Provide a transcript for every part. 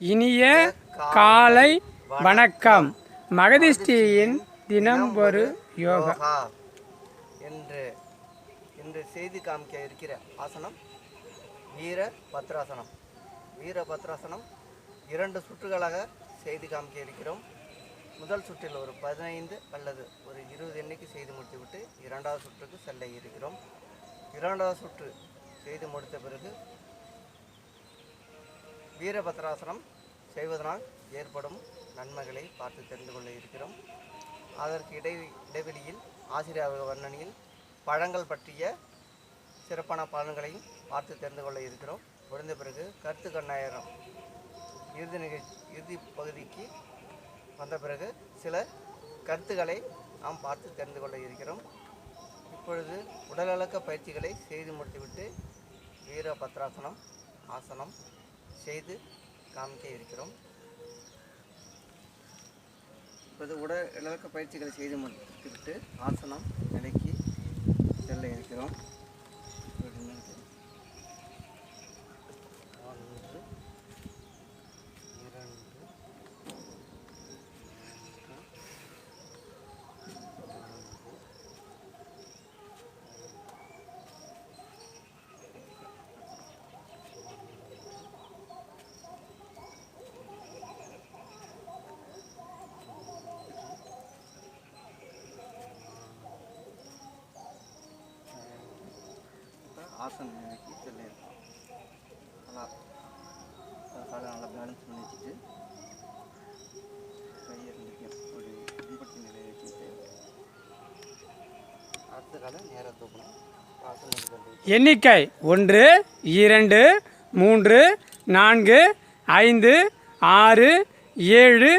இனிய காலை வணக்கம். மகதிஷ்டியின் தினம் ஒரு யோகா என்று இன்று செய்து காமிக்க இருக்கிற ஆசனம் வீர பத்ராசனம். வீர பத்ராசனம் இரண்டு சுற்றுகளாக செய்து காமிக்க இருக்கிறோம். முதல் சுற்றில் ஒரு பதினைந்து அல்லது ஒரு இருபது எண்ணிக்கை செய்து முடித்துவிட்டு இரண்டாவது சுற்றுக்கு செல்ல இருக்கிறோம். இரண்டாவது சுற்று செய்து முடித்த பிறகு வீரபத்ராசனம் செய்வதனால் ஏற்படும் நன்மைகளை பார்த்து தெரிந்து கொள்ள இருக்கிறோம். அதற்கு இடை இடைவெளியில் ஆசிரியர் வர்ணனையில் பழங்கள் பற்றிய சிறப்பான பலன்களையும் பார்த்து தெரிந்து கொள்ள இருக்கிறோம். முடிந்த பிறகு கருத்து கண்ணாயிரம் இறுதி நிகழ்ச்சி இறுதி பகுதிக்கு வந்த பிறகு சில கருத்துக்களை நாம் பார்த்து தெரிந்து கொள்ள இருக்கிறோம். இப்பொழுது உடலடக்க பயிற்சிகளை செய்து முடித்துவிட்டு வீர பத்ராசனம் ஆசனம் செய்து காமிக்க இருக்கிறோம். இப்போது உடல் இலக்க பயிற்சிகளை செய்து முடித்துவிட்டு ஆசனம் நிலைக்கு செல்ல இருக்கிறோம் ஒன்று இரண்டு இப்போ ஆசன் நிலைக்கு செல்ல நல்லா காலை நல்லா பேலன்ஸ் பண்ணி வச்சுட்டு கையை ரெண்டுத்தையும் ஒரு பின்பற்றி நிலையை வச்சுட்டு அடுத்த காலை நேராக தூக்கணும். எண்ணிக்கை ஒன்று இரண்டு மூன்று நான்கு ஐந்து ஆறு ஏழு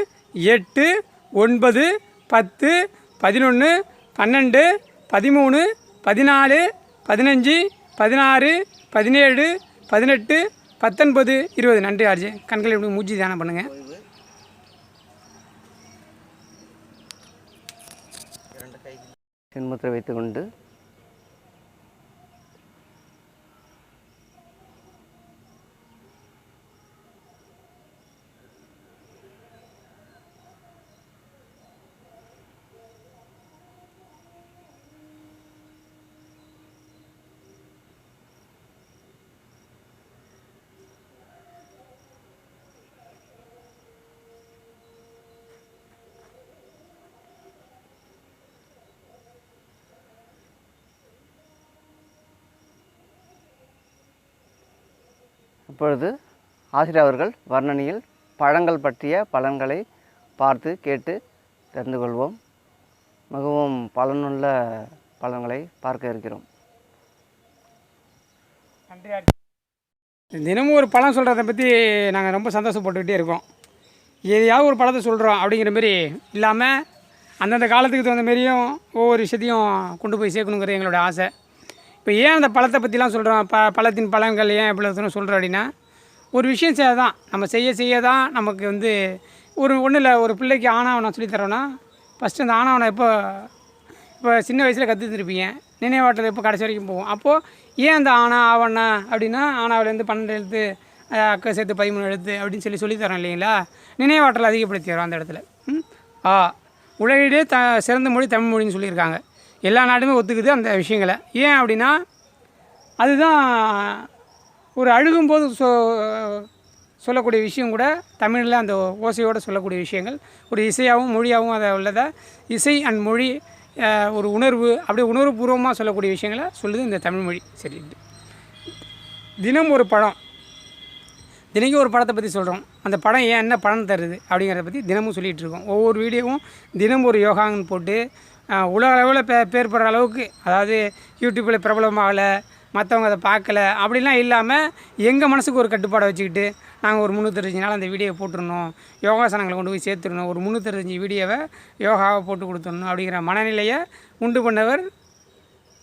எட்டு ஒன்பது பத்து பதினொன்று பன்னெண்டு பதிமூணு பதினாலு பதினஞ்சு பதினாறு பதினேழு பதினெட்டு பத்தொன்பது இருபது. நன்றி ஆர்ஜி. கண்களை இப்படி மூச்சு தியானம் பண்ணுங்கள் ஓய்வு வைத்துக்கொண்டு இப்பொழுது ஆசிரியர் அவர்கள் வர்ணனையில் பழங்கள் பற்றிய பலன்களை பார்த்து கேட்டு தெரிந்து கொள்வோம். மிகவும் பலனுள்ள பலன்களை பார்க்க இருக்கிறோம். தினமும் ஒரு பழம் சொல்கிறத பற்றி நாங்கள் ரொம்ப சந்தோஷப்பட்டுக்கிட்டே இருக்கோம். எதையாவது ஒரு பழத்தை சொல்கிறோம் அப்படிங்கிற மாரி இல்லாமல் அந்தந்த காலத்துக்கு தகுந்த மாரியும் ஒவ்வொரு விஷயத்தையும் கொண்டு போய் சேர்க்கணுங்கிறது எங்களோட ஆசை. இப்போ ஏன் அந்த பழத்தை பற்றிலாம் சொல்கிறோம் ப பழத்தின் பழங்கள் ஏன் இவ்வளோ தூரம் சொல்கிறோம் அப்படின்னா ஒரு விஷயம் செய்ய தான் நம்ம செய்ய செய்ய தான் நமக்கு வந்து ஒரு ஒன்றும் இல்லை ஒரு பிள்ளைக்கு ஆணாவனம் சொல்லித்தரோன்னா ஃபஸ்ட்டு அந்த ஆணாவனம் எப்போ இப்போ சின்ன வயசில் கற்றுருப்பீங்க நினைவாட்டத்தில் எப்போ கடைசி வரைக்கும் போகும். அப்போது ஏன் அந்த ஆனா ஆவண்ணா அப்படின்னா ஆனாவிலேருந்து பன்னெண்டு எழுத்து அக்கா சேர்த்து பதிமூணு எழுத்து அப்படின்னு சொல்லி சொல்லித்தரோம் இல்லைங்களா? நினைவாற்றல் அதிகப்படுத்தி வரும் அந்த இடத்துல. ம்? ஆ. உலகிலே த சிறந்த மொழி தமிழ் மொழின்னு சொல்லியிருக்காங்க. எல்லா நாடுமே ஒத்துக்குது அந்த விஷயங்களை. ஏன் அப்படின்னா அதுதான் ஒரு அழுகும்போது சொ சொல்லக்கூடிய விஷயம் கூட தமிழில் அந்த ஓசையோடு சொல்லக்கூடிய விஷயங்கள். ஒரு இசையாகவும் மொழியாகவும் அதை உள்ளதை இசை அண்ட் மொழி ஒரு உணர்வு அப்படியே உணர்வுபூர்வமாக சொல்லக்கூடிய விஷயங்களை சொல்லுது இந்த தமிழ் மொழி. சரி. தினம் ஒரு படம். தினைக்கும் ஒரு படத்தை பற்றி சொல்கிறோம் அந்த படம் ஏன் என்ன பலன் தருது அப்படிங்கிறத பற்றி தினமும் சொல்லிகிட்டு இருக்கோம். ஒவ்வொரு வீடியோவும் தினம் ஒரு யோகாங்கன்னு போட்டு உலக அளவில் பே பேர் படுற அளவுக்கு அதாவது யூடியூப்பில் பிரபலமாகலை மற்றவங்க அதை பார்க்கல அப்படிலாம் இல்லாமல் எங்கள் மனசுக்கு ஒரு கட்டுப்பாடை வச்சுக்கிட்டு நாங்கள் ஒரு முந்நூற்றஞ்சு நாள் அந்த வீடியோ போட்டுருணும் யோகாசனங்களை கொண்டு போய் சேர்த்துடணும் ஒரு முந்நூற்றஞ்சு வீடியோவை யோகாவை போட்டு கொடுத்துடணும் அப்படிங்கிற மனநிலையை உண்டு பண்ணவர்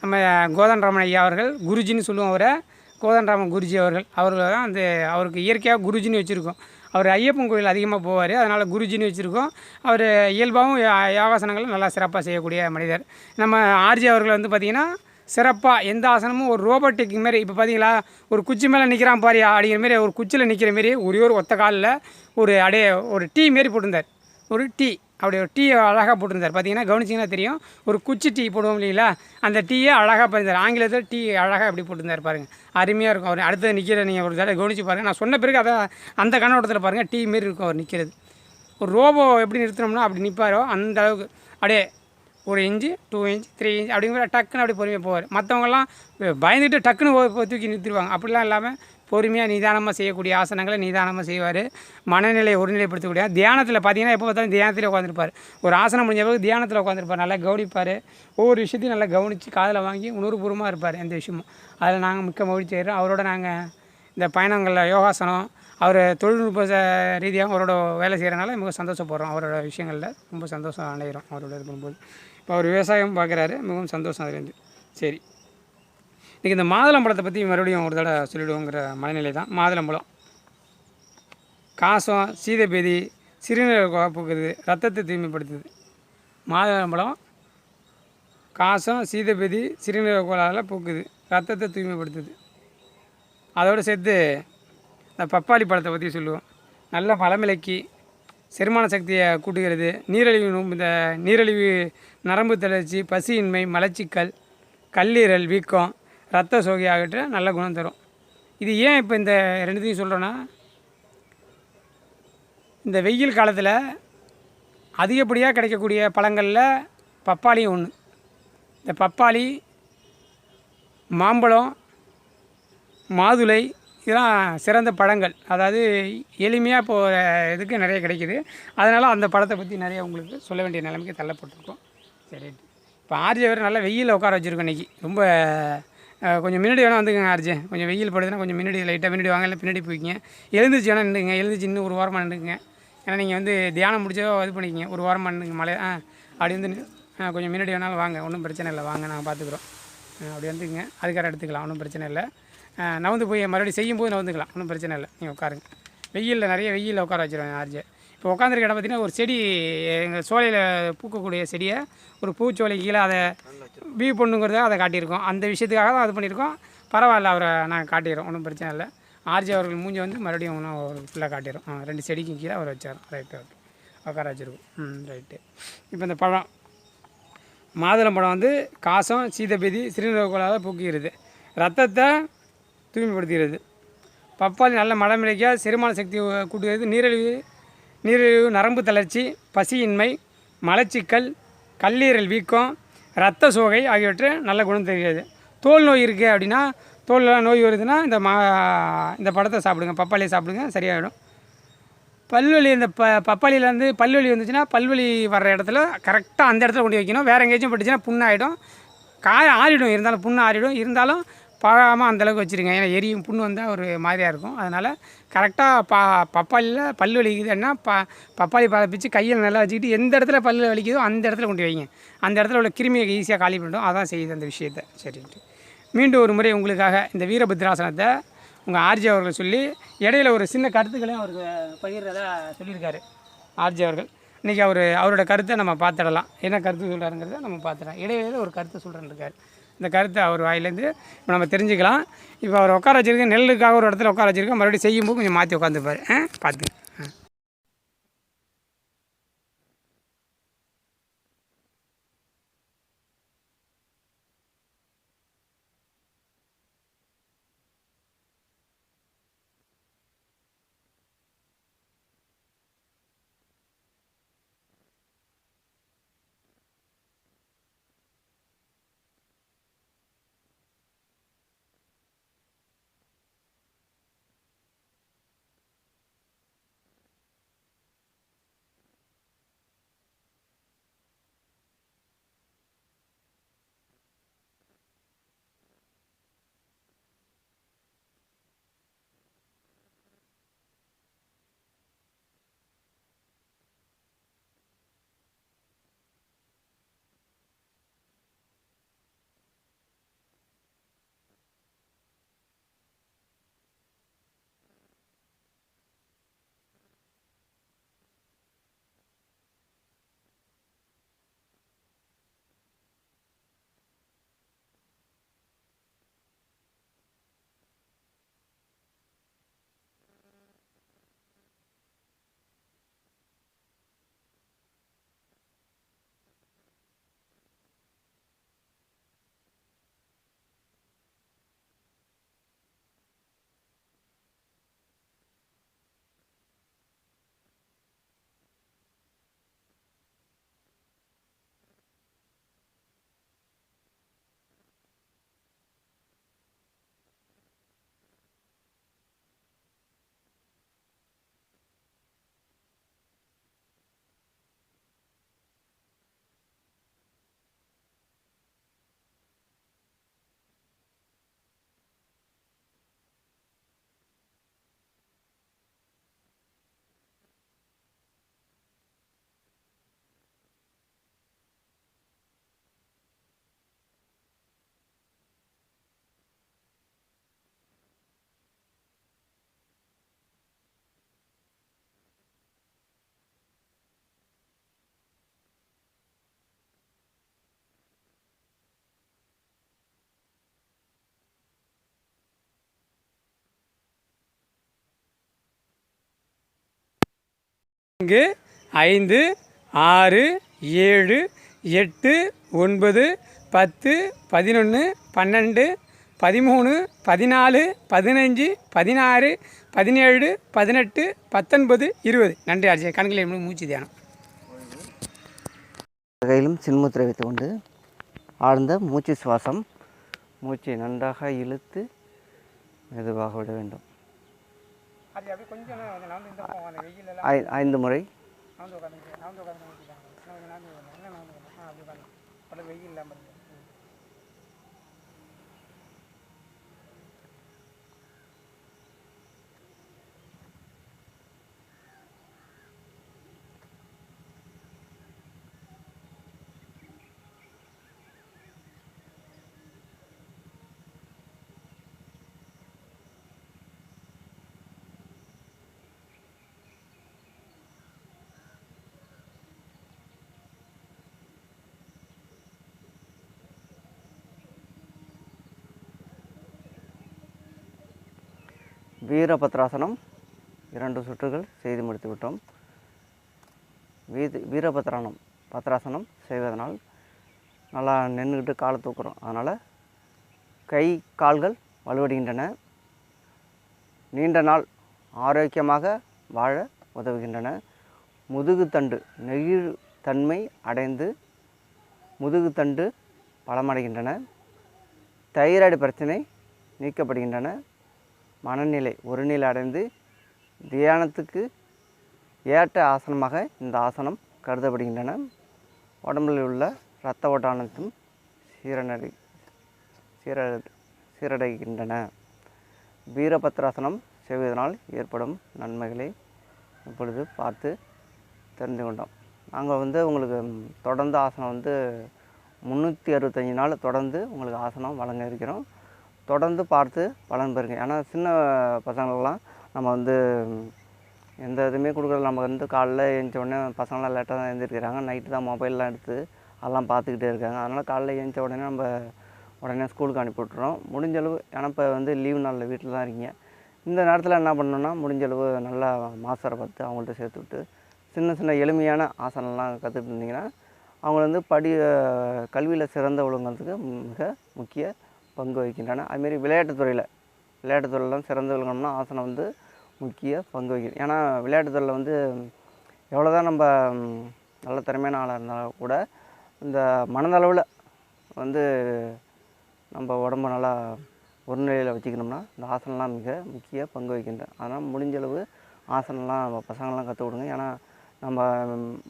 நம்ம கோதண்டராமன் ஐயா அவர்கள் குருஜின்னு சொல்லுவோம் அவரை. கோதண்டராமன் குருஜி அவர்கள் அவர்கள் தான் அந்த அவருக்கு இயற்கையாக குருஜின்னு வச்சுருக்கோம். அவர் ஐயப்பன் கோயில் அதிகமாக போவார். அதனால் குருஜின்னு வச்சுருக்கோம். அவர் இயல்பாகவும் யோகாசனங்களும் நல்லா சிறப்பாக செய்யக்கூடிய மனிதர். நம்ம ஆர்ஜி அவர்கள் வந்து பார்த்திங்கன்னா சிறப்பாக எந்த ஆசனமும் ஒரு ரோபோட்டிக் மாரி இப்போ பார்த்தீங்களா ஒரு குச்சி மேலே நிற்கிறான் பாரியா அப்படிங்கிற மாரி ஒரு குச்சியில் நிற்கிற மாரி ஒரே ஒரு ஒத்த காலில் ஒரு அடைய ஒரு டீ மாரி போட்டிருந்தார். ஒரு டீ. அப்படி ஒரு டீ அழகாக போட்டிருந்தார். பார்த்தீங்கன்னா கவனிச்சிங்கன்னா தெரியும். ஒரு குச்சி டீ போடுவோம் இல்லைங்களா? அந்த டீயை அழகாக பண்ணியிருந்தார் ஆங்கிலத்தில் டீ அழகாக எப்படி போட்டிருந்தார் பாருங்கள் அருமையாக இருக்கும் அவர். அடுத்தது நிற்கிற நீங்கள் ஒரு தடவை கவனிச்சு பாருங்கள் நான் சொன்ன பிறகு அதை அந்த கண்ணோட்டத்தில் பாருங்கள் டீ மாரி இருக்கும் அவர் நிற்கிறது ஒரு ரோபோ எப்படி நிறுத்தினோம்னா அப்படி நிற்பாரோ அந்த அளவுக்கு. அப்படியே ஒரு inch two inch three inch அப்படிங்கிற டக்குன்னு அப்படி பொறுமையாக போவார். மற்றவங்கலாம் பயந்துட்டு டக்குன்னு தூக்கி நிறுத்திடுவாங்க. அப்படிலாம் இல்லாமல் பொறுமையாக நிதானமாக செய்யக்கூடிய ஆசனங்களை நிதானமாக செய்வார். மனநிலையை ஒருநிலைப்படுத்தக்கூடிய தியானத்தில் பார்த்தீங்கன்னா எப்போ பார்த்தாலும் தியானத்தில் உட்காந்துருப்பார் ஒரு ஆசனம் முடிஞ்ச பிறகு தியானத்தில் உட்காந்துருப்பார் நல்லா கவனிப்பார். ஒவ்வொரு விஷயத்தையும் நல்லா கவனித்து காதில் வாங்கி உணர்வுபூர்வமாக இருப்பார் எந்த விஷயமும். அதில் நாங்கள் மிக்க மகிழ்ச்சி அடைகிறோம் அவரோட நாங்கள் இந்த பயணங்களில் யோகாசனம் அவர் தொழில்நுட்ப ரீதியாக அவரோட வேலை செய்கிறனால மிக சந்தோஷப்படுறோம். அவரோட விஷயங்களில் ரொம்ப சந்தோஷம் அடைகிறோம் அவரோட இது பண்ணும்போது இப்போ அவர் விவசாயம் பார்க்குறாரு மிகவும் சந்தோஷம் அதுலேருந்து சரி. இன்றைக்கி இந்த மாதுளம்பழத்தை பற்றி மறுபடியும் ஒரு தடவை சொல்லிவிடுவோங்கிற மனநிலை தான் மாதுளம்பழம். காசம் சீதபேதி சிறுநீரக குழப்புக்குது ரத்தத்தை தூய்மைப்படுத்துது. மாதுளம்பழம் காசம் சீதபேதி சிறுநீரக கோளாறில் பூக்குது ரத்தத்தை தூய்மைப்படுத்துது. அதோடு சேர்த்து இந்த பப்பாளி பழத்தை பற்றி சொல்லுவோம். நல்ல பழமிளக்கி செரிமான சக்தியை கூட்டுகிறது நீரிழிவு இந்த நீரழிவு நரம்பு தளர்ச்சி பசியின்மை மலச்சிக்கல் கல்லீரல் வீக்கம் ரத்த சோகை ஆகிட்டு நல்ல குணம் தரும். இது ஏன் இப்போ இந்த ரெண்டுத்தையும் சொல்கிறோன்னா இந்த வெயில் காலத்தில் அதிகப்படியாக கிடைக்கக்கூடிய பழங்களில் பப்பாளியும் ஒன்று இந்த பப்பாளி மாம்பழம் மாதுளை இதெல்லாம் சிறந்த பழங்கள். அதாவது எளிமையாக போகிற இதுக்கு நிறைய கிடைக்கிது. அதனால் அந்த பழத்தை பற்றி நிறைய உங்களுக்கு சொல்ல வேண்டிய நிலைமைக்கு தள்ளப்பட்டிருக்கோம். சரி. இப்போ ஆர்ஜி வேறு நல்லா வெயிலில் உட்கார வச்சுருக்கோம் இன்றைக்கி ரொம்ப கொஞ்சம் முன்னாடி வேணால் வந்துங்க ஆர்ஜே. கொஞ்சம் வெயில் படுதுன்னா கொஞ்சம் முன்னாடி லைட்டாக முன்னாடி வாங்க இல்லை பின்னாடி போய்க்கிங்க. எழுந்துச்சு வேணால் நின்றுங்க எழுந்துச்சு இன்னும் ஒரு வாரமாக நின்றுங்க ஏன்னா நீங்கள் வந்து தியானம் முடிச்சோ இது பண்ணிக்கிங்க ஒரு வாரமாக நின்றுங்க மழை ஆ அப்படி வந்து கொஞ்சம் முன்னாடி வேணாலும் வாங்க ஒன்றும் பிரச்சனை இல்லை வாங்க நாங்கள் பார்த்துக்குறோம் அப்படி வந்துக்குங்க அதுக்கார எடுத்துக்கலாம் ஒன்றும் பிரச்சனை இல்லை. ஆ, போய் மறுபடியும் செய்யும்போது நவுந்துக்கலாம் ஒன்றும் பிரச்சனை இல்லை நீங்கள் உட்காருங்க. வெயிலில் நிறைய வெயிலில் உட்கார வச்சுருவேன் ஆர்ஜே. இப்போ உட்காந்துருக்க இடம் பார்த்தீங்கன்னா ஒரு செடி எங்கள் சோலையில் பூக்கக்கூடிய செடியை ஒரு பூச்சோலை கீழே அதை வியூ பண்ணுங்கிறத அதை காட்டியிருக்கோம். அந்த விஷயத்துக்காக தான் அது பண்ணியிருக்கோம். பரவாயில்ல அவரை நாங்கள் காட்டிடுறோம் ஒன்றும் பிரச்சனை இல்லை. ஆர்ஜே அவர்கள் மூஞ்சி வந்து மறுபடியும் ஒன்றும் ஒரு ஃபுல்லாக காட்டிடுறோம் ரெண்டு செடிக்கும் கீழே அவர் வச்சார். ரைட்டு ஓகே உட்கார வச்சுருக்கோம் ம் ரைட்டு இப்போ இந்த பழம் மாதுளம் பழம் வந்து காசம் சீதபேதி சிறுநீரக கோளாறு ரத்தத்தை தூய்மைப்படுத்துகிறது. பப்பாளி நல்ல மலமிளைக்க செரிமான சக்தி கூட்டுகிறது. நீரிழிவு நீரிழிவு நரம்பு தளர்ச்சி பசியின்மை மலச்சிக்கல் கல்லீரல் வீக்கம் இரத்த சோகை ஆகியவற்றை நல்ல குணம் தெரிகிறது. தோல் நோய் இருக்குது அப்படின்னா தோல்லாம் நோய் வருதுன்னா இந்த மா இந்த படத்தை சாப்பிடுங்க. பப்பாளியை சாப்பிடுங்க சரியாயிடும். பல்வலி இந்த ப பப்பாளியிலேருந்து பல்வலி வந்துச்சுன்னா பல்வலி வர்ற இடத்துல கரெக்டாக அந்த இடத்துல கொண்டு வைக்கணும். வேறு எங்கேயாச்சும் பட்டுச்சுன்னா புண்ணாயிடும். காய ஆறிடும். இருந்தாலும் புண்ணு ஆறிடும். இருந்தாலும் பழகாமல் அந்தளவுக்கு வச்சுருங்க. ஏன்னா எரியும் புண்ணு வந்தால் ஒரு மாதிரியாக இருக்கும். அதனால் கரெக்டாக பா பப்பாளியில் பல் வலிக்குதுன்னா ப பப்பாளி பழ பிச்சு கையில் நல்லா வச்சுக்கிட்டு எந்த இடத்துல பல் வலிக்குதோ அந்த இடத்துல கொண்டு வைங்க. அந்த இடத்துல உள்ள கிருமியை ஈஸியாக காலி பண்ணிடும். அதான் செய்யுது அந்த விஷயத்தை. சரின்ட்டு. மீண்டும் ஒரு முறை உங்களுக்காக இந்த வீரபத்ராசனத்தை உங்கள் ஆர்ஜி அவர்கள் சொல்லி இடையில ஒரு சின்ன கருத்துக்களையும் அவருக்கு பகிர்றதா சொல்லியிருக்காரு. ஆர்ஜி அவர்கள். இன்றைக்கி அவர் அவரோட கருத்தை நம்ம பார்த்துடலாம். என்ன கருத்து சொல்கிறாருங்கிறத நம்ம பார்த்துடலாம். இடையில ஒரு கருத்தை சொல்கிறேன்னு இருக்கார். இந்த கருத்தை அவர் வாயிலேருந்து இப்போ நம்ம தெரிஞ்சுக்கலாம். இப்போ அவர் உட்கார வச்சிருக்க நெல்லுக்காக ஒரு இடத்துல உட்கார வச்சிருக்கோம் மறுபடியும் செய்யும்போது கொஞ்சம் மாற்றி உட்காந்துப்பார் ஆ? பார்த்து நான்கு ஐந்து ஆறு ஏழு எட்டு ஒன்பது பத்து பதினொன்று பன்னெண்டு பதிமூணு பதினாலு பதினஞ்சு பதினாறு பதினேழு பதினெட்டு பத்தொன்பது இருபது. நன்றி ஆர்ஜி. கண்களை மூச்சு தியானம். கையிலும் சின்முத்திரை வைத்துக்கொண்டு ஆழ்ந்த மூச்சு சுவாசம் மூச்சை நன்றாக இழுத்து மெதுவாக விட வேண்டும் அது அப்படியே கொஞ்சம் நடந்து இந்த பக்கம் வெயில் ஐ- ஐந்து முறை. நடந்து உட்காந்து வீரபத்ராசனம் இரண்டு சுற்றுகள் செய்து முடித்துவிட்டோம். வீதி வீரபத்ரானம் பத்ராசனம் செய்வதனால் நல்லா நின்றுக்கிட்டு காலை தூக்குறோம். அதனால் கை கால்கள் வலுவடைகின்றன. நீண்ட நாள் ஆரோக்கியமாக வாழ உதவுகின்றன. முதுகுத்தண்டு நெகிழ் தன்மை அடைந்து முதுகுத்தண்டு பலமடைகின்றன. தைராய்டு பிரச்சனை நீக்கப்படுகின்றன. மனநிலை ஒருநிலை அடைந்து தியானத்துக்கு ஏற்ற ஆசனமாக இந்த ஆசனம் கருதப்படுகின்றன. உடம்பில் உள்ள இரத்த ஓட்ட அனைத்தும் சீரநடை சீர சீரடைகின்றன. வீரபத்ராசனம் செய்வதனால் ஏற்படும் நன்மைகளை இப்பொழுது பார்த்து தெரிந்து கொண்டோம். நாங்கள் வந்து உங்களுக்கு தொடர்ந்து ஆசனம் வந்து முந்நூற்றி அறுபத்தஞ்சி நாள் தொடர்ந்து உங்களுக்கு ஆசனம் வழங்க இருக்கிறோம். தொடர்ந்து பார்த்து பலன் பெறுங்க. ஏன்னா சின்ன பசங்களுக்கெல்லாம் நம்ம வந்து எந்த இதுவுமே கொடுக்குறது நம்ம வந்து காலைல எழுந்த உடனே பசங்களாம் லேட்டாக தான் எழுந்திருக்கிறாங்க. நைட்டு தான் மொபைல்லாம் எடுத்து அதெல்லாம் பார்த்துக்கிட்டே இருக்காங்க. அதனால் காலைல எழுந்த உடனே நம்ம உடனே ஸ்கூலுக்கு அனுப்பி முடிஞ்சளவு ஏன்னா இப்போ வந்து லீவு நாளில் வீட்டில் தான் இருக்கீங்க. இந்த நேரத்தில் என்ன பண்ணணும்னா முடிஞ்ச அளவு நல்லா மாஸ்டரை பார்த்து அவங்கள்ட்ட சேர்த்து விட்டு சின்ன சின்ன எளிமையான ஆசனம்லாம் கற்றுட்டு இருந்தீங்கன்னா அவங்க வந்து படி கல்வியில் சிறந்த ஒழுங்கிறதுக்கு மிக முக்கிய பங்கு வகிக்கின்றன. அதுமாரி விளையாட்டுத்துறையில் விளையாட்டுத்துறையில் சிறந்து விளங்கணும்னா ஆசனம் வந்து முக்கிய பங்கு வகிக்கும். ஏன்னா விளையாட்டுத்துறையில் வந்து எவ்வளோ தான் நம்ம நல்ல திறமையான ஆளாக இருந்தாலும் கூட இந்த மனதளவில் வந்து நம்ம உடம்ப நல்லா ஒரு நிலையில் வச்சுக்கணும்னா இந்த ஆசனம்லாம் மிக முக்கிய பங்கு வகிக்கின்றன அதனால் முடிஞ்சளவு ஆசனம்லாம் நம்ம பசங்கள்லாம் கற்றுக் கொடுங்க. ஏன்னா நம்ம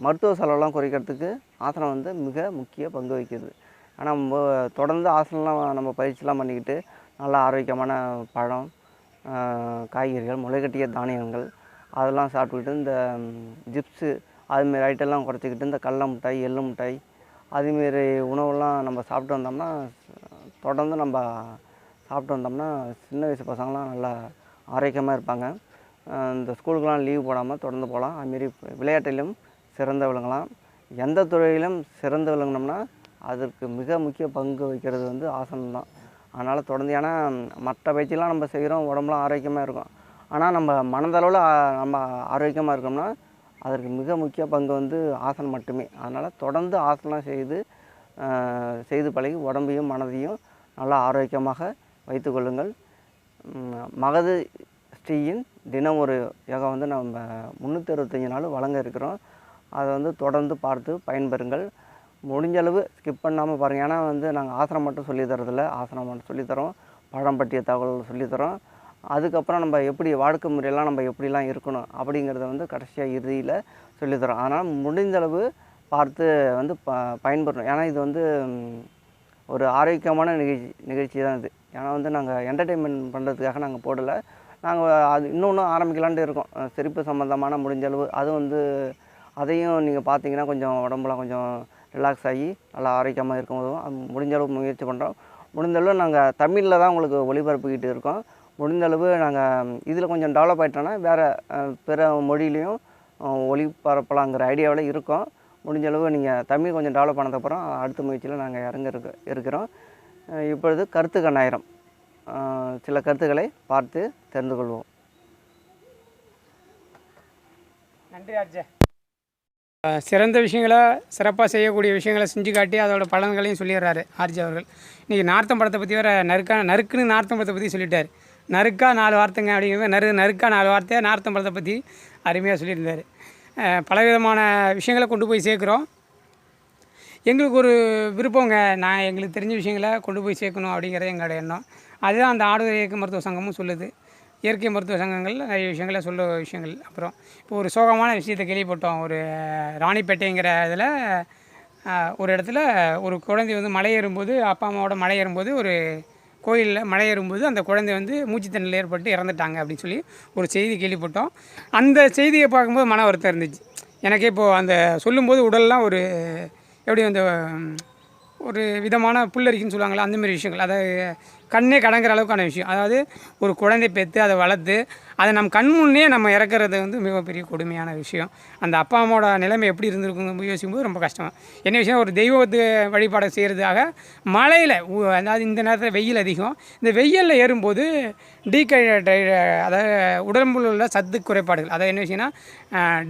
மருத்துவ செலவெல்லாம் குறைக்கிறதுக்கு ஆசனம் வந்து மிக முக்கிய பங்கு வகிக்கிறது. ஆனால் நம்ம தொடர்ந்து ஆசனம்லாம் நம்ம பயிற்சிலாம் பண்ணிக்கிட்டு நல்லா ஆரோக்கியமான பழம் காய்கறிகள் முளைகட்டிய தானியங்கள் அதெல்லாம் சாப்பிட்டுக்கிட்டு இந்த ஜிப்ஸு அதுமாரி ஐட்டம்லாம் குறைச்சிக்கிட்டு இந்த கடல மிட்டாய் எள்ளு மிட்டாய் அதுமாரி உணவெல்லாம் நம்ம சாப்பிட்டு வந்தோம்னா தொடர்ந்து நம்ம சாப்பிட்டு வந்தோம்னா சின்ன வயசு பசங்களாம் நல்லா ஆரோக்கியமாக இருப்பாங்க. இந்த ஸ்கூலுக்கெலாம் லீவ் போடாமல் தொடர்ந்து போகலாம். அதுமாரி விளையாட்டிலும் சிறந்த விளங்கலாம் எந்த துறையிலும் சிறந்து விளங்கினோம்னா அதற்கு மிக முக்கிய பங்கு வகிக்கிறது வந்து ஆசனம் தான். அதனால் தொடர்ந்து ஏன்னா மற்ற பயிற்சிலாம் நம்ம செய்கிறோம் உடம்புலாம் ஆரோக்கியமாக இருக்கும். ஆனால் நம்ம மனதளவில் நம்ம ஆரோக்கியமாக இருக்கோம்னா அதற்கு மிக முக்கிய பங்கு வந்து ஆசனம் மட்டுமே. அதனால் தொடர்ந்து ஆசனம் செய்து செய்து பழகி உடம்பையும் மனதையும் நல்லா ஆரோக்கியமாக வைத்துக்கொள்ளுங்கள் கொள்ளுங்கள். மகது ஸ்ரீயின் தினம் ஒரு யோகா வந்து நம்ம முந்நூற்றி அறுபத்தஞ்சி நாள் வழங்க இருக்கிறோம். அதை வந்து தொடர்ந்து பார்த்து பயன்பெறுங்கள். முடிஞ்ச அளவு ஸ்கிப் பண்ணாமல் பாருங்கள் ஏன்னா வந்து நாங்கள் ஆசனம் மட்டும் சொல்லி தரதில்ல ஆசனம் மட்டும் சொல்லித்தரோம் பழம் பற்றிய தகவல் சொல்லித்தரோம் அதுக்கப்புறம் நம்ம எப்படி வாழ்க்கை முறையெல்லாம் நம்ம எப்படிலாம் இருக்கணும் அப்படிங்கிறத வந்து கடைசியாக இறுதியில் சொல்லித்தரோம் அதனால் முடிஞ்சளவு பார்த்து வந்து ப பயன்பெறணும். ஏன்னா இது வந்து ஒரு ஆரோக்கியமான நிகழ்ச்சி நிகழ்ச்சி தான் இது. ஏன்னா வந்து நாங்கள் என்டர்டெயின்மெண்ட் பண்ணுறதுக்காக நாங்கள் போடலை. நாங்கள் அது இன்னொன்று ஆரம்பிக்கலான்ட்டு இருக்கோம். சிரிப்பு சம்மந்தமான முடிஞ்சளவு. அது வந்து அதையும் நீங்கள் பார்த்தீங்கன்னா கொஞ்சம் உடம்புலாம் கொஞ்சம் ரிலாக்ஸ் ஆகி நல்லா ஆரோக்கியமாக இருக்கும் உதவும் அது முயற்சி பண்ணுறோம் முடிந்தளவு அளவு நாங்கள் தமிழில் தான் உங்களுக்கு ஒளிபரப்பிக்கிட்டு இருக்கோம். முடிந்தளவு அளவு நாங்கள் இதில் கொஞ்சம் டெவலப் ஆகிட்டோன்னா வேறு பிற மொழியிலையும் ஒளிபரப்பலாங்கிற ஐடியாவில் இருக்கோம். முடிஞ்சளவு நீங்கள் தமிழ் கொஞ்சம் டெவலப் ஆனதுக்கப்புறம் அடுத்த முயற்சியில் நாங்கள் இறங்க இருக்க இருக்கிறோம் இப்பொழுது கருத்து கண்ணாயிரம் சில கருத்துக்களை பார்த்து தெரிந்து கொள்வோம். நன்றி ஆர்ஜே. சிறந்த விஷயங்களை சிறப்பாக செய்யக்கூடிய விஷயங்களை செஞ்சு காட்டி அதோட பலன்களையும் சொல்லிடுறாரு ஆர்ஜி அவர்கள். இன்றைக்கி நார்த்தம் படத்தை பற்றி வேறு நறுக்கா நறுக்குன்னு நார்த்தம் படத்தை பற்றி சொல்லிட்டார். நறுக்கா நாலு வார்த்தைங்க அப்படிங்கிறது நறு நறுக்கா நாலு வார்த்தை நார்த்தம் படத்தை பற்றி அருமையாக சொல்லியிருந்தார். பலவிதமான விஷயங்களை கொண்டு போய் சேர்க்குறோம். எங்களுக்கு ஒரு விருப்பங்க நான் எங்களுக்கு தெரிஞ்ச விஷயங்களை கொண்டு போய் சேர்க்கணும் அப்படிங்கிறது எங்களோட எண்ணம். அதுதான் அந்த ஆடுதுறை இயக்க மருத்துவ சங்கமும் சொல்லுது. இயற்கை மருத்துவ சங்கங்களில் நிறைய விஷயங்களை சொல்ல விஷயங்கள். அப்புறம் இப்போ ஒரு சோகமான விஷயத்தை கேள்விப்பட்டோம். ஒரு ராணிப்பேட்டைங்கிற இதில் ஒரு இடத்துல ஒரு குழந்தை வந்து மலை ஏறும்போது அப்பா அம்மாவோட மலை ஏறும்போது ஒரு கோயிலில் மலை ஏறும்போது அந்த குழந்தை வந்து மூச்சுத்திணறல் ஏற்பட்டு இறந்துட்டாங்க அப்படின்னு சொல்லி ஒரு செய்தி கேள்விப்பட்டோம். அந்த செய்தியை பார்க்கும்போது மன வருத்தம் இருந்துச்சு. எனக்கே இப்போது அந்த சொல்லும்போது உடல்லாம் ஒரு எப்படி அந்த ஒரு விதமான புல்லரிக்குன்னு சொல்லுவாங்களே அந்தமாரி விஷயங்கள். அதாவது கண்ணே கடங்குற அளவுக்கான விஷயம். அதாவது ஒரு குழந்தை பெற்று அதை வளர்த்து அதை நம் கண் முன்னே நம்ம இறக்குறது வந்து மிகப்பெரிய கொடுமையான விஷயம். அந்த அப்பா அம்மாவோட நிலைமை எப்படி இருந்திருக்குங்க யோசிக்கும்போது ரொம்ப கஷ்டம். என்ன விஷயம்? ஒரு தெய்வத்து வழிபாடை செய்கிறதுக்காக மழையில் அதாவது இந்த நேரத்தில் வெயில் அதிகம். இந்த வெயிலில் ஏறும்போது டீகைட்ரை அதாவது உடம்புல உள்ள சத்து குறைபாடுகள். அதாவது என்ன விஷயம்னா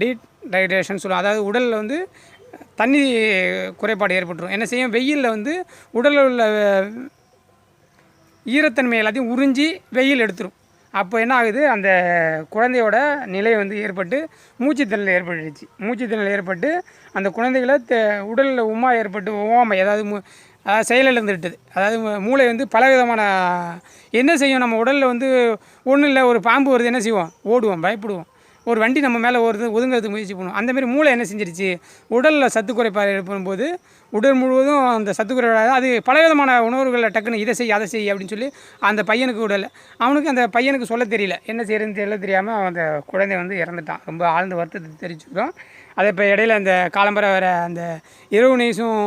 டீ டீஹைட்ரேஷன் சொல்லுவோம் அதாவது உடலில் வந்து தண்ணி குறைபாடு ஏற்பட்டுரும். என்ன செய்யும்? வெயிலில் வந்து உடலில் உள்ள ஈரத்தன்மை எல்லாத்தையும் உறிஞ்சி வெயில் எடுத்துரும். அப்போ என்ன ஆகுது? அந்த குழந்தையோட நிலை வந்து ஏற்பட்டு மூச்சுத்திணறல் ஏற்பட்டுடுச்சு மூச்சுத்திணறல் ஏற்பட்டு அந்த குழந்தைகளை தே உடலில் உமா ஏற்பட்டு ஓமை ஏதாவது மு அதாவது செயலிழந்துவிட்டது. அதாவது மூளை வந்து பலவிதமான என்ன செய்யும்? நம்ம உடலில் வந்து ஒன்றும் இல்லை ஒரு பாம்பு வருது என்ன செய்வோம்? ஓடுவோம் பயப்படுவோம். ஒரு வண்டி நம்ம மேலே ஓடுறது ஒதுங்கிறதுக்கு முயற்சி பண்ணும். அந்தமாரி மூளை என்ன செஞ்சிருச்சு? உடலில் சத்து குறைபாடு ஏற்படும்போது உடல் முழுவதும் அந்த சத்து குறைபாடு அது பலவிதமான உணவுகளில் டக்குன்னு இதை செய் அதை செய் அப்படின்னு சொல்லி அந்த பையனுக்கு உடல். அவனுக்கு அந்த பையனுக்கு சொல்ல தெரியல. என்ன செய்யறதுன்னு தெரியல தெரியாமல் அந்த குழந்தை வந்து இறந்துட்டான். ரொம்ப ஆழ்ந்த வருத்தத்தை தெரிவிச்சுக்கிறோம். அதை இப்போ இடையில அந்த காலம்பரை வர அந்த இரவு நியூஸும்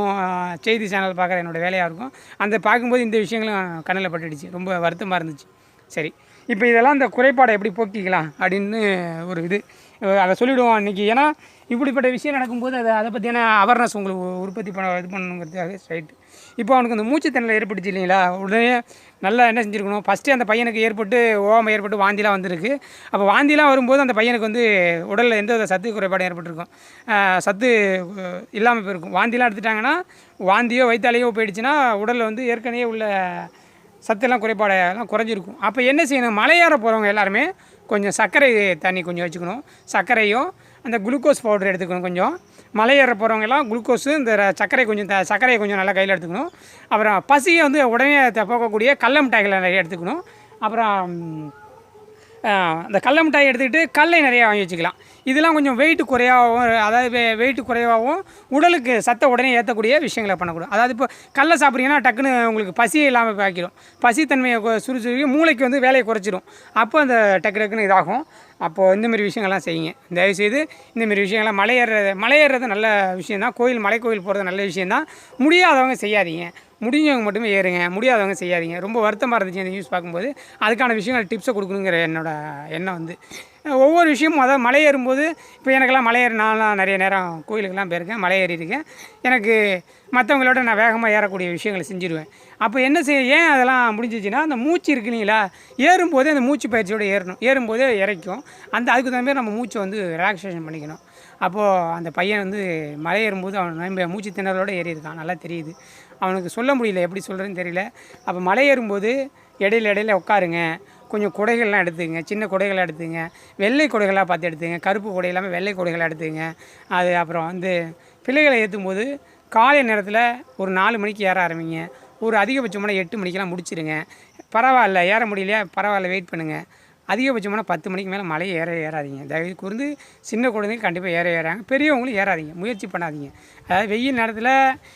செய்தி சேனல் பார்க்குற என்னோடய வேலையாக இருக்கும். அந்த பார்க்கும்போது இந்த விஷயங்களும் கண்ணில் பட்டுடுச்சு. ரொம்ப வருத்தமாக இருந்துச்சு. சரி. இப்போ இதெல்லாம் இந்த குறைபாடை எப்படி போக்கிக்கலாம் அப்படின்னு ஒரு இது அதை சொல்லிவிடுவோம் இன்றைக்கி ஏன்னா இப்படிப்பட்ட விஷயம் நடக்கும்போது அதை அதை பற்றியான அவேர்னஸ் உங்களுக்கு உற்பத்தி பண்ண இது பண்ணணுங்கிறதுக்காக ஸ்ட்ரைட் இப்போ அவனுக்கு அந்த மூச்சுத்திணறல் ஏற்பட்டுச்சு இல்லைங்களா? உடனே நல்லா என்ன செஞ்சுருக்கணும்? ஃபஸ்ட்டு அந்த பையனுக்கு ஏற்பட்டு ஓமை ஏற்பட்டு வாந்திலாம் வந்திருக்கு. அப்போ வாந்திலாம் வரும்போது அந்த பையனுக்கு வந்து உடலில் எந்த வித சத்து குறைபாடும் ஏற்பட்டிருக்கும். சத்து இல்லாமல் போயிருக்கும். வாந்திலாம் எடுத்துட்டாங்கன்னா வாந்தியோ வயிற்றாலேயோ போயிடுச்சுன்னா உடலில் வந்து ஏற்கனவே உள்ள சத்தெல்லாம் குறைபாடெல்லாம் குறைஞ்சிருக்கும். அப்போ என்ன செய்யணும்? மலையேற போகிறவங்க எல்லாருமே கொஞ்சம் சர்க்கரை தண்ணி கொஞ்சம் வச்சுக்கணும். சர்க்கரையும் அந்த குளுக்கோஸ் பவுடர் எடுத்துக்கணும் கொஞ்சம். மலையேற போகிறவங்க எல்லாம் குளுக்கோஸு இந்த சர்க்கரை கொஞ்சம் த சர்க்கரையை கொஞ்சம் நல்லா கையில் எடுத்துக்கணும். அப்புறம் பசியை வந்து உடனே த- போக்கக்கூடிய கடல மிட்டாய்களை நிறைய எடுத்துக்கணும். அப்புறம் அந்த ஆஹ், இந்த கடல மிட்டாய் எடுத்துக்கிட்டு கடலை நிறையா வாங்கி வச்சுக்கலாம். இதெல்லாம் கொஞ்சம் வெயிட் குறையாகவும் அதாவது வெயிட் குறைவாகவும் உடலுக்கு சத்தை உடனே ஏற்றக்கூடிய விஷயங்களை பண்ணக்கூடாது. அதாவது இப்போ கடல சாப்பிட்றீங்கன்னா டக்குன்னு உங்களுக்கு பசியே இல்லாமல் பாக்கிடும் பசித்தன்மையை சுறுசுறுக்கி மூளைக்கு வந்து வேலையை குறைச்சிடும். அப்போ அந்த டக்கு டக்குன்னு இதாகும். அப்போது இந்தமாரி விஷயங்கள்லாம் செய்யுங்க. தயவுசெய்து இந்தமாரி விஷயங்கள்லாம் மலையேறது மலையேறது நல்ல விஷயந்தான் கோயில் மலை கோயில் போகிறது நல்ல விஷயந்தான் முடியாதவங்க செய்யாதீங்க. முடிஞ்சவங்க மட்டுமே ஏறுங்க. முடியாதவங்க செய்யாதீங்க. ரொம்ப வருத்தமாக இருந்துச்சு அந்த நியூஸ் பார்க்கும்போது. அதுக்கான விஷயங்கள் டிப்ஸை கொடுக்கணுங்கிற என்னோட எண்ணம் வந்து. ஒவ்வொரு விஷயமும் அதாவது மலை ஏறும்போது இப்போ எனக்கெல்லாம் மலை ஏறி நான்லாம் நிறைய நேரம் கோயிலுக்கெல்லாம் போயிருக்கேன். மலை ஏறி இருக்கேன் எனக்கு மற்றவங்களோட நான் வேகமாக ஏறக்கூடிய விஷயங்களை செஞ்சுருவேன். அப்போ என்ன செய்ய ஏன் அதெல்லாம் முடிஞ்சிச்சுன்னா அந்த மூச்சு இருக்கு இல்லைங்களா? ஏறும்போதே அந்த மூச்சு பயிற்சியோடு ஏறணும். ஏறும்போதே இறைக்கும். அந்த அதுக்கு தகுந்த மாதிரி நம்ம மூச்சை வந்து ரிலாக்ஸேஷன் பண்ணிக்கணும். அப்போது அந்த பையன் வந்து மலை ஏறும்போது அவன் நம்ம மூச்சு திணறலோட ஏறியிருக்கான். நல்லா தெரியுது. அவனுக்கு சொல்ல முடியல எப்படி சொல்கிறதுன்னு தெரியல. அப்போ மலை ஏறும்போது இடையில இடையில உட்காருங்க. கொஞ்சம் குடைகள்லாம் எடுத்துங்க. சின்ன குடைகளாக எடுத்துங்க. வெள்ளை குடைகளாக பார்த்து எடுத்துங்க. கருப்பு குடை இல்லாமல் வெள்ளை குடைகளாக எடுத்துங்க. அது அப்புறம் வந்து பிள்ளைகளை ஏற்றும் போது காலை நேரத்தில் ஒரு நாலு மணிக்கு ஏற ஆரம்பிங்க. ஒரு அதிகபட்சமான எட்டு மணிக்கெல்லாம் முடிச்சிருங்க. பரவாயில்ல ஏற முடியலையா? பரவாயில்ல வெயிட் பண்ணுங்கள் அதிகபட்சமான பத்து மணிக்கு மேலே மலையை ஏற ஏறாதீங்க. தயவு கூர்ந்து சின்ன குழந்தைங்க கண்டிப்பாக ஏற ஏறாங்க. பெரியவங்களும் ஏறாதீங்க. முயற்சி பண்ணாதீங்க. அதாவது வெயில் நேரத்தில்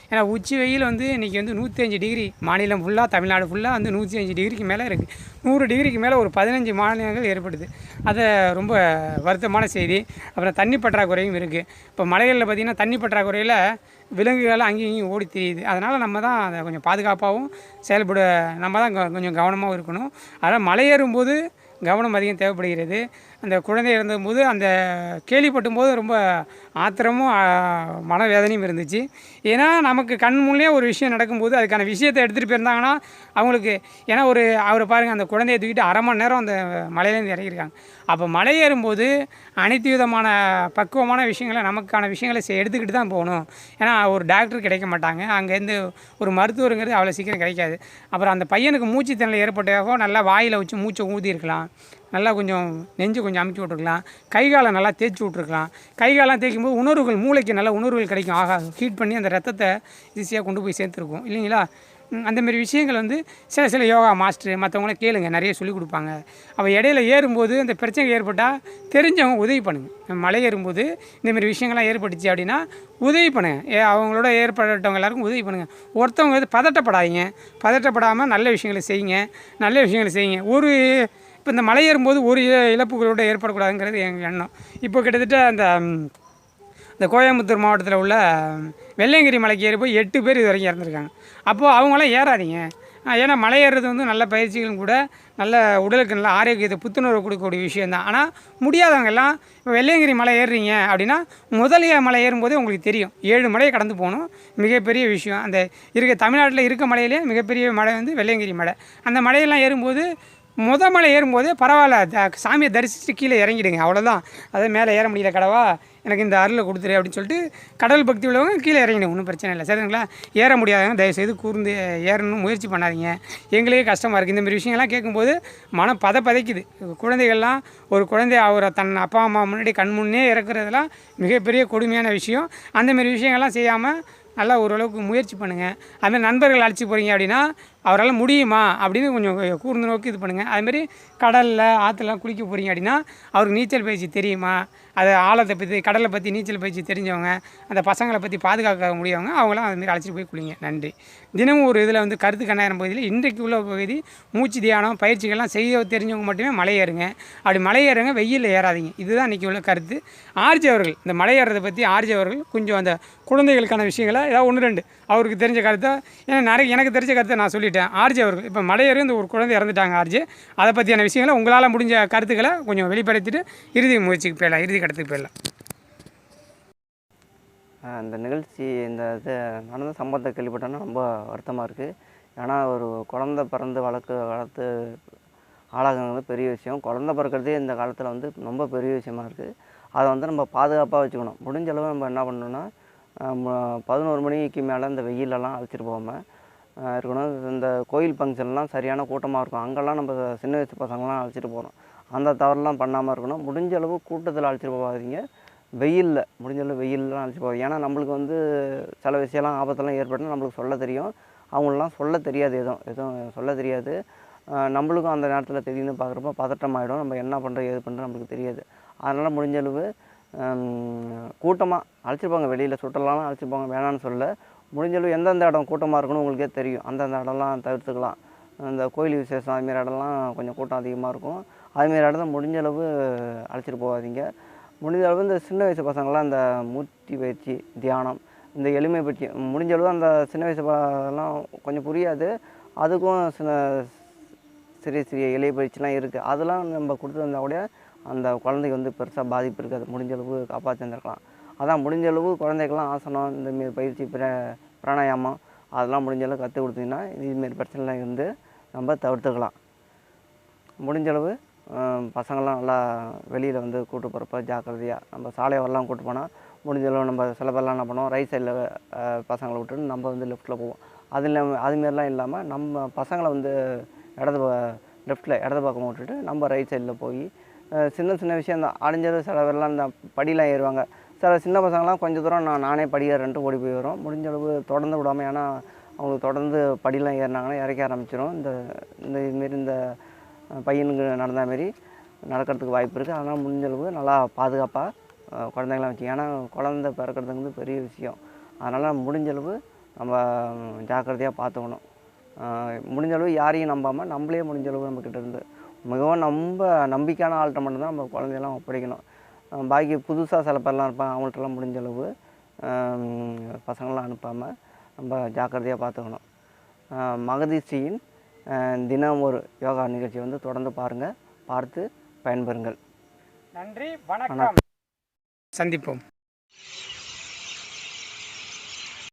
ஏன்னா உச்சி வெயில் வந்து இன்றைக்கி வந்து நூற்றி அஞ்சு டிகிரி மாநிலம் ஃபுல்லாக தமிழ்நாடு ஃபுல்லாக வந்து நூற்றி அஞ்சு டிகிரிக்கு மேலே இருக்குது நூறு டிகிரிக்கு மேலே ஒரு பதினஞ்சு மாநிலங்கள் ஏற்படுது. அதை ரொம்ப வருத்தமான செய்தி. அப்புறம் தண்ணி பற்றாக்குறையும் இருக்குது இப்போ மலைகளில் பார்த்திங்கன்னா தண்ணி பற்றாக்குறையில் விலங்குகள் அங்கேயும் இங்கேயும் ஓடி தெரியுது. அதனால் நம்ம தான் அதை கொஞ்சம் பாதுகாப்பாகவும் செயல்பட நம்ம தான் கொஞ்சம் கவனமாகவும் இருக்கணும். அதனால் மலை ஏறும்போது கவனம் அதிகம் தேவைப்படுகிறது. அந்த குழந்தை இருந்தபோது அந்த கேள்விப்பட்டும் போது ரொம்ப ஆத்திரமும் மனவேதனையும் இருந்துச்சு. ஏன்னா நமக்கு கண் முன்னே ஒரு விஷயம் நடக்கும்போது அதுக்கான விஷயத்தை எடுத்துகிட்டு போயிருந்தாங்கன்னா அவங்களுக்கு ஏன்னா ஒரு அவரை பாருங்கள் அந்த குழந்தைய தூக்கிட்டு அரை மணி நேரம் அந்த மலையிலேருந்து இறங்கியிருக்காங்க. அப்போ மலை ஏறும்போது அனைத்து விதமான பக்குவமான விஷயங்களை நமக்கான விஷயங்களை செ- எடுத்துக்கிட்டு தான் போகணும். ஏன்னா ஒரு டாக்டர் கிடைக்க மாட்டாங்க. அங்கேருந்து ஒரு மருத்துவருங்கிறது அவ்வளோ சீக்கிரம் கிடைக்காது. அப்புறம் அந்த பையனுக்கு மூச்சு திணறல் ஏற்பட்டதாகவும் நல்லா வாயில் வச்சு மூச்சை ஊதியிருக்கலாம். நல்லா கொஞ்சம் நெஞ்சு கொஞ்சம் அமுக்கி விட்ருக்கலாம் கை காலை நல்லா தேய்ச்சி விட்ருக்கலாம் கை காலெலாம் தேய்க்கும் போது உணர்வுகள் மூளைக்கு நல்ல உணர்வுகள் கிடைக்கும். ஆகா ஹீட் பண்ணி அந்த ரத்தத்தை ஈஸியாக கொண்டு போய் சேர்த்துருக்கும். இல்லைங்களா? அந்தமாரி விஷயங்கள் வந்து சில சில யோகா மாஸ்டர் மற்றவங்கள கேளுங்க. நிறைய சொல்லிக் கொடுப்பாங்க. அவள் இடையில ஏறும்போது அந்த பிரச்சனை ஏற்பட்டால் தெரிஞ்சவங்க உதவி பண்ணுங்க. மலை ஏறும்போது இந்தமாரி விஷயங்கள்லாம் ஏற்பட்டுச்சு அப்படின்னா உதவி பண்ணுங்கள் ஏ அவங்களோட ஏற்பட்டவங்க எல்லாருக்கும் உதவி பண்ணுங்கள் ஒருத்தவங்க வந்து பதட்டப்படாதீங்க. பதட்டப்படாமல் நல்ல விஷயங்களை செய்யுங்க. நல்ல விஷயங்களை செய்யுங்க. ஒரு இப்போ இந்த மலை ஏறும்போது ஒரு இ- இழப்புகளோட ஏற்படக்கூடாதுங்கிறது எங்கள் எண்ணம். இப்போ கிட்டத்தட்ட அந்த இந்த கோயம்புத்தூர் மாவட்டத்தில் உள்ள வெள்ளையங்கிரி மலைக்கு ஏறி போய் எட்டு பேர் இது வரைக்கும் இறந்துருக்காங்க. அப்போது அவங்களாம் ஏறாதீங்க. ஏன்னா மலை ஏறுறது வந்து நல்ல பயிற்சிகளும் கூட நல்ல உடலுக்கு நல்ல ஆரோக்கியத்தை புத்துணர்வு கொடுக்கக்கூடிய விஷயந்தான் ஆனால் முடியாதவங்க எல்லாம் இப்போ வெள்ளையங்கிரி மலை ஏறுறீங்க அப்படின்னா முதலிய மலை ஏறும்போதே உங்களுக்கு தெரியும். ஏழு மலையை கடந்து போகணும். மிகப்பெரிய விஷயம். அந்த இருக்க தமிழ்நாட்டில் இருக்க மலையிலே மிகப்பெரிய மலை வந்து வெள்ளையங்கிரி மலை. அந்த மலையெல்லாம் ஏறும்போது முத மலை ஏறும்போதே பரவாயில்ல த- சாமியை தரிசிச்சுட்டு கீழே இறங்கிடுங்க அவ்வளோதான் அதாவது மேலே ஏற முடியல கடவா எனக்கு இந்த அருளை கொடுத்துரு அப்படின்னு சொல்லிட்டு கடல் பக்தி உள்ளவங்க கீழே இறங்கிடும் ஒன்றும் பிரச்சனை இல்லை. சரிங்களா? ஏற முடியாதவங்க தயவுசெய்து கூர்ந்து ஏறணும்னு முயற்சி பண்ணாதீங்க. எங்களுக்கே கஷ்டமாக இருக்குது இந்தமாரி விஷயங்கள்லாம் கேட்கும்போது மனம் பத பதைக்குது குழந்தைகள்லாம் ஒரு குழந்தை அவரை தன் அப்பா அம்மா முன்னாடி கண் முன்னே இறக்குறதெல்லாம் மிகப்பெரிய கொடுமையான விஷயம். அந்தமாரி விஷயங்கள்லாம் செய்யாமல் நல்லா ஓரளவுக்கு முயற்சி பண்ணுங்கள் அதுமாதிரி நண்பர்கள் அழைச்சி போகிறீங்க அப்படின்னா அவரால் முடியுமா அப்படின்னு கொஞ்சம் கூர்ந்து நோக்கி இது பண்ணுங்கள் அதுமாரி கடலில் ஆற்றுலாம் குளிக்க போகிறீங்க அப்படின்னா அவருக்கு நீச்சல் பயிற்சி தெரியுமா? அது ஆழத்தை பற்றி கடலை பற்றி நீச்சல் பயிற்சி தெரிஞ்சவங்க அந்த பசங்களை பற்றி பாதுகாக்க முடியவங்க அவங்களாம் அதுமாரி அழைச்சிட்டு போய் குளிங்க. நன்றி. தினமும் ஒரு இதில் வந்து கருத்து கண்ணாயிரம் பகுதியில் இன்றைக்கு உள்ள பகுதி மூச்சு தியானம் பயிற்சிகள்லாம் செய்ய தெரிஞ்சவங்க மட்டுமே மலை ஏறுங்க. அப்படி மலை ஏறுங்க வெயிலில் ஏறாதீங்க. இதுதான் இன்றைக்கி உள்ள கருத்து. ஆர்ஜி அவர்கள் இந்த மலை ஏறுறதை பற்றி ஆர்ஜி அவர்கள் கொஞ்சம் அந்த குழந்தைகளுக்கான விஷயங்களை ஏதாவது ஒன்று ரெண்டு அவருக்கு தெரிஞ்ச கருத்தை? ஏன்னா நிறைய எனக்கு தெரிஞ்ச கருத்தை நான் சொல்லிட்டேன். ஆர்ஜி அவர்கள் இப்போ மலையேறி இந்த ஒரு குழந்தை இறந்துட்டாங்க ஆர்ஜி. அதை பற்றியான விஷயங்களை உங்களால் முடிஞ்ச கருத்துக்களை கொஞ்சம் வெளிப்படுத்திட்டு இறுதி முயற்சிக்கு போயிடலாம் இறுதி கட்டத்துக்கு போயிடலாம். அந்த இந்த நிகழ்ச்சி இந்த இது நடந்த சம்பவத்தை கேள்விப்பட்டோன்னா ரொம்ப வருத்தமாக இருக்குது ஏன்னா ஒரு குழந்த பிறந்து வளர்க்கு வளர்த்து ஆளாகிறது பெரிய விஷயம். குழந்த பிறக்கிறதே இந்த காலத்தில் வந்து ரொம்ப பெரிய விஷயமா இருக்குது அதை வந்து நம்ம பாதுகாப்பாக வச்சுக்கணும். முடிஞ்சளவு நம்ம என்ன பண்ணணும்னா பதினோரு மணிக்கு மேலே இந்த வெயிலெல்லாம் அழைச்சிட்டு போகாமல் இருக்கணும். இந்த கோயில் ஃபங்க்ஷன்லாம் சரியான கூட்டமாக இருக்கும். அங்கெல்லாம் நம்ம சின்ன வயசு பசங்களாம் அழைச்சிட்டு போகிறோம் அந்த தவறுலாம் பண்ணாமல் இருக்கணும். முடிஞ்ச அளவு கூட்டத்தில் அழைச்சிட்டு போகாதீங்க. வெயிலில் முடிஞ்ச அளவு வெயிலெலாம் அழைச்சிட்டு போகாது ஏன்னா நம்மளுக்கு வந்து சில விஷயம்லாம் ஆபத்தெல்லாம் ஏற்பட்டுனா நம்மளுக்கு சொல்ல தெரியும். அவங்களெலாம் சொல்ல தெரியாது எதுவும். எதுவும் சொல்ல தெரியாது. நம்மளுக்கும் அந்த நேரத்தில் திடீர்னு பார்க்குறப்ப பதட்டம் ஆகிடும் நம்ம என்ன பண்ணுறோம் ஏது பண்ணுறோம் நம்மளுக்கு தெரியாது. அதனால் முடிஞ்ச அளவு கூட்டமாக அழைச்சிட்டு போங்க. வெளியில் சுற்றுலாலாம் அழைச்சிட்டு போங்க. வேணான்னு சொல்ல. முடிஞ்சளவு எந்தெந்த இடம் கூட்டமாக இருக்குன்னு உங்களுக்கே தெரியும். அந்தந்த இடம்லாம் தவிர்த்துக்கலாம். இந்த கோயில் விசேஷம் அதுமாரி இடம்லாம் கொஞ்சம் கூட்டம் அதிகமாக இருக்கும். அதுமாரி இடத்த முடிஞ்ச அளவு அழைச்சிட்டு போகாதீங்க. முடிஞ்ச அளவு இந்த சின்ன வயசு பசங்களாம் இந்த மூர்த்தி பயிற்சி தியானம் இந்த எளிமை பயிற்சி முடிஞ்சளவு அந்த சின்ன வயசு எல்லாம் கொஞ்சம் புரியாது. அதுக்கும் சின்ன சிறிய சிறிய இலை பயிற்சிலாம் இருக்குது அதெல்லாம் நம்ம கொடுத்துருந்தா கூட அந்த குழந்தைக்கு வந்து பெருசாக பாதிப்பு இருக்காது. முடிஞ்சளவு காப்பாற்றி வந்திருக்கலாம் அதான் முடிஞ்ச அளவு குழந்தைக்கெல்லாம் ஆசனம் இந்தமாரி பயிற்சி பிர பிராணாயாமம் அதெல்லாம் முடிஞ்ச அளவு கற்றுக் கொடுத்தீங்கன்னா இதுமாரி பிரச்சனைலாம் இருந்து நம்ம தவிர்த்துக்கலாம். முடிஞ்சளவு பசங்களாம் பசங்கள்லாம் நல்லா வெளியில் வந்து கூட்டு போகிறப்ப ஜாக்கிரதையாக நம்ம சாலையோரெலாம் வரலாம் கூட்டு போனால் முடிஞ்சளவு நம்ம சில பேர்லாம் என்ன பண்ணுவோம் ரைட் சைடில் பசங்களை விட்டுட்டு நம்ம வந்து லெஃப்ட்டில் போவோம். அது இல்லாமல் அதுமாரிலாம் இல்லாமல் நம்ம பசங்களை வந்து இடது லெஃப்ட்டில் இடது பக்கம் விட்டுட்டு நம்ம ரைட் சைடில் போய் சின்ன சின்ன விஷயம் தான். அடைஞ்சது சில பேர்லாம் இந்த படிலாம் ஏறுவாங்க. சில சின்ன பசங்களாம் கொஞ்சம் தூரம் நான் நானே படி ஓடி போய் வரும். முடிஞ்ச அளவு தொடர்ந்து விடாமல் ஏன்னா அவங்களுக்கு தொடர்ந்து படிலாம் ஏறினாங்கன்னா இறக்க ஆரம்பிச்சிடும் இந்த இந்த இதுமாரி இந்த பையனுக்கு நடந்த மாரி நடக்கிறதுக்கு வாய்ப்பு இருக்குது அதனால் முடிஞ்ச அளவு நல்லா பாதுகாப்பாக குழந்தைங்களாம் வச்சு ஏன்னா குழந்த பிறக்கிறதுங்கிறது பெரிய விஷயம். அதனால் முடிஞ்ச அளவு நம்ம ஜாக்கிரதையாக பார்த்துக்கணும். முடிஞ்சளவு முடிஞ்ச அளவு யாரையும் நம்பாமல் நம்மளே முடிஞ்ச அளவு நம்மக்கிட்ட இருந்து மிகவும் நம்ம நம்பிக்கையான ஆள்கிட்ட மட்டும்தான் நம்ம குழந்தையெல்லாம் ஒப்படைக்கணும். பாக்கி புதுசாக சில பேர்லாம் இருப்பாங்க. அவங்கள்ட்டலாம் முடிஞ்ச அளவு பசங்களாம் அனுப்பாமல் நம்ம ஜாக்கிரதையாக பார்த்துக்கணும் ஆஹ் தினம் ஒரு யோகா நிகழ்ச்சி வந்து தொடர்ந்து பாருங்கள் பார்த்து பயன்பெறுங்கள். நன்றி வணக்கம். சந்திப்போம்.